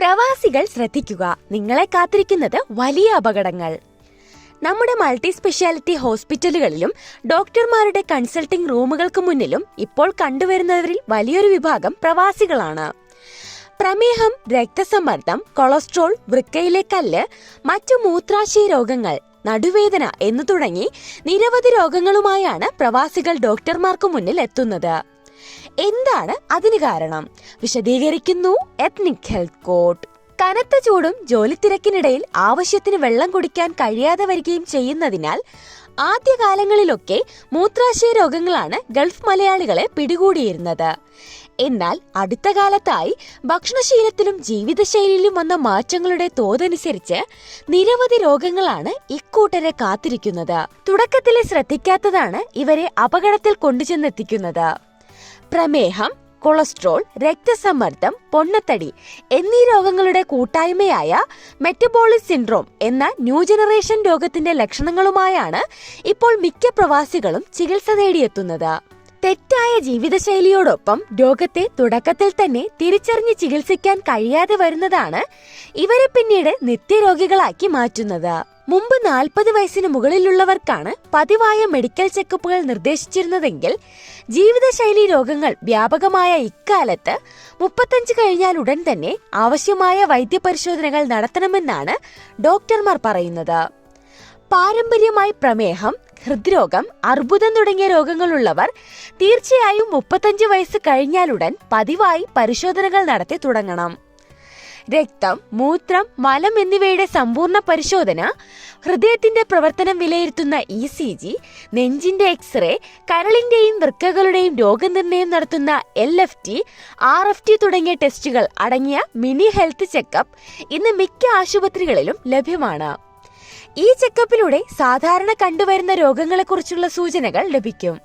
പ്രവാസികൾ ശ്രദ്ധിക്കുക. നിങ്ങളെ കാത്തിരിക്കുന്നത് വലിയ അപകടങ്ങൾ. നമ്മുടെ മൾട്ടി സ്പെഷ്യാലിറ്റി ഹോസ്പിറ്റലുകളിലും ഡോക്ടർമാരുടെ കൺസൾട്ടിംഗ് റൂമുകൾക്ക് മുന്നിലും ഇപ്പോൾ കണ്ടുവരുന്നവരിൽ വലിയൊരു വിഭാഗം പ്രവാസികളാണ്. പ്രമേഹം രക്തസമ്മർദ്ദം കൊളസ്ട്രോൾ വൃക്കയിലെ കല്ല് മറ്റു മൂത്രാശയ രോഗങ്ങൾ നടുവേദന എന്നു തുടങ്ങി നിരവധി രോഗങ്ങളുമായാണ് പ്രവാസികൾ ഡോക്ടർമാർക്ക് മുന്നിൽ എത്തുന്നത്. എന്താണ് അതിന് കാരണം? വിശദീകരിക്കുന്നു എത്നിക് ഹെൽത്ത് കോട്ട് കനത്ത ചൂടും ജോലിത്തിരക്കിനിടയിൽ ആവശ്യത്തിന് വെള്ളം കുടിക്കാൻ കഴിയാതെ വരികയും ചെയ്യുന്നതിനാൽ ആദ്യകാലങ്ങളിലൊക്കെ മൂത്രാശയ രോഗങ്ങളാണ് ഗൾഫ് മലയാളികളെ പിടികൂടിയിരുന്നത്. എന്നാൽ അടുത്ത കാലത്തായി ഭക്ഷണശീലത്തിലും ജീവിതശൈലിയിലും വന്ന മാറ്റങ്ങളുടെ തോതനുസരിച്ച് നിരവധി രോഗങ്ങളാണ് ഇക്കൂട്ടരെ കാത്തിരിക്കുന്നത്. തുടക്കത്തിലെ ശ്രദ്ധിക്കാത്തതാണ് ഇവരെ അപകടത്തിൽ കൊണ്ടുചെന്നെത്തിക്കുന്നത്. പ്രമേഹം കൊളസ്ട്രോൾ രക്തസമ്മർദ്ദം പൊണ്ണത്തടി എന്നീ രോഗങ്ങളുടെ കൂട്ടായ്മയായ മെറ്റബോളിക് സിൻഡ്രോം എന്ന ന്യൂ ജനറേഷൻ രോഗത്തിന്റെ ലക്ഷണങ്ങളുമായാണ് ഇപ്പോൾ മിക്ക പ്രവാസികളും ചികിത്സ തേടിയെത്തുന്നത് തെറ്റായ ജീവിതശൈലിയോടൊപ്പം രോഗത്തെ തുടക്കത്തിൽ തന്നെ തിരിച്ചറിഞ്ഞ് ചികിത്സിക്കാൻ കഴിയാതെ വരുന്നതാണ് ഇവരെ പിന്നീട് നിത്യരോഗികളാക്കി മാറ്റുന്നത്. മുമ്പ് നാൽപ്പത് വയസ്സിന് മുകളിലുള്ളവർക്കാണ് പതിവായ മെഡിക്കൽ ചെക്കപ്പുകൾ നിർദ്ദേശിച്ചിരുന്നതെങ്കിൽ ജീവിതശൈലി രോഗങ്ങൾ വ്യാപകമായ ഇക്കാലത്ത് മുപ്പത്തഞ്ച് കഴിഞ്ഞാൽ ഉടൻ തന്നെ ആവശ്യമായ വൈദ്യപരിശോധനകൾ നടത്തണമെന്നാണ് ഡോക്ടർമാർ പറയുന്നത്. പാരമ്പര്യമായി പ്രമേഹം ഹൃദ്രോഗം അർബുദം തുടങ്ങിയ രോഗങ്ങളുള്ളവർ തീർച്ചയായും മുപ്പത്തഞ്ച് വയസ്സ് കഴിഞ്ഞാലുടൻ പതിവായി പരിശോധനകൾ നടത്തി തുടങ്ങണം. രക്തം മൂത്രം മലം എന്നിവയുടെ സമ്പൂർണ പരിശോധന ഹൃദയത്തിന്റെ പ്രവർത്തനം വിലയിരുത്തുന്ന ഇ സി ജി നെഞ്ചിന്റെ എക്സ്റേ കരളിന്റെയും വൃക്കകളുടെയും രോഗനിർണയം നടത്തുന്ന L F T R F T തുടങ്ങിയ ടെസ്റ്റുകൾ അടങ്ങിയ മിനി ഹെൽത്ത് ചെക്കപ്പ് ഇന്ന് മിക്ക ആശുപത്രികളിലും ലഭ്യമാണ്. ഈ ചെക്കപ്പിലൂടെ സാധാരണ കണ്ടുവരുന്ന രോഗങ്ങളെക്കുറിച്ചുള്ള സൂചനകൾ ലഭിക്കും.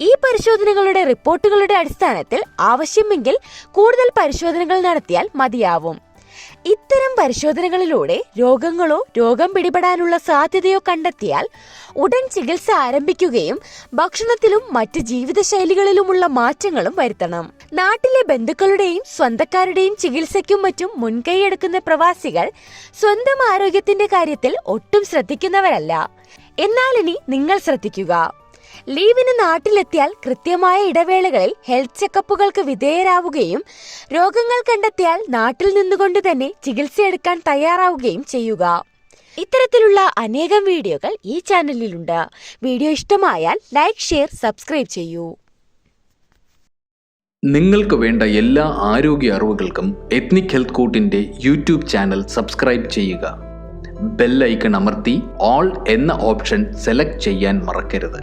ഈ പരിശോധനകളുടെ റിപ്പോർട്ടുകളുടെ അടിസ്ഥാനത്തിൽ ആവശ്യമെങ്കിൽ കൂടുതൽ പരിശോധനകൾ നടത്തിയാൽ മതിയാവും. ഇത്തരം പരിശോധനകളിലൂടെ രോഗങ്ങളോ രോഗം പിടിപെടാനുള്ള സാധ്യതയോ കണ്ടെത്തിയാൽ ഉടൻ ചികിത്സ ആരംഭിക്കുകയും ഭക്ഷണത്തിലും മറ്റ് ജീവിതശൈലികളിലുമുള്ള മാറ്റങ്ങളും വരുത്തണം. നാട്ടിലെ ബന്ധുക്കളുടെയും സ്വന്തക്കാരുടെയും ചികിത്സയ്ക്കും മറ്റും മുൻകൈയെടുക്കുന്ന പ്രവാസികൾ സ്വന്തം ആരോഗ്യത്തിന്റെ കാര്യത്തിൽ ഒട്ടും ശ്രദ്ധിക്കുന്നവരല്ല. എന്നാൽ ഇനി നിങ്ങൾ ശ്രദ്ധിക്കുക. ലീവിന് നാട്ടിലെത്തിയാൽ കൃത്യമായ ഇടവേളകളിൽ ഹെൽത്ത് ചെക്കപ്പുകൾക്ക് വിധേയരാവുകയും രോഗങ്ങൾ കണ്ടെത്തിയാൽ നാട്ടിൽ നിന്നുകൊണ്ട് തന്നെ ചികിത്സയെടുക്കാൻ തയ്യാറാവുകയും ചെയ്യുക. ഇത്തരത്തിലുള്ള അനേകം വീഡിയോകൾ ഈ ചാനലിലുണ്ട്. വീഡിയോ ഇഷ്ടമായാൽ ലൈക്ക് ഷെയർ സബ്സ്ക്രൈബ് ചെയ്യൂ. നിങ്ങൾക്ക് വേണ്ട എല്ലാ ആരോഗ്യ അറിവുകൾക്കും എത്നിക് ഹെൽത്ത് കോട്ടിന്റെ യൂട്യൂബ് ചാനൽ സബ്സ്ക്രൈബ് ചെയ്യുക. ബെൽ ഐക്കൺ അമർത്തി ഓൾ എന്ന ഓപ്ഷൻ സെലക്ട് ചെയ്യാൻ മറക്കരുത്.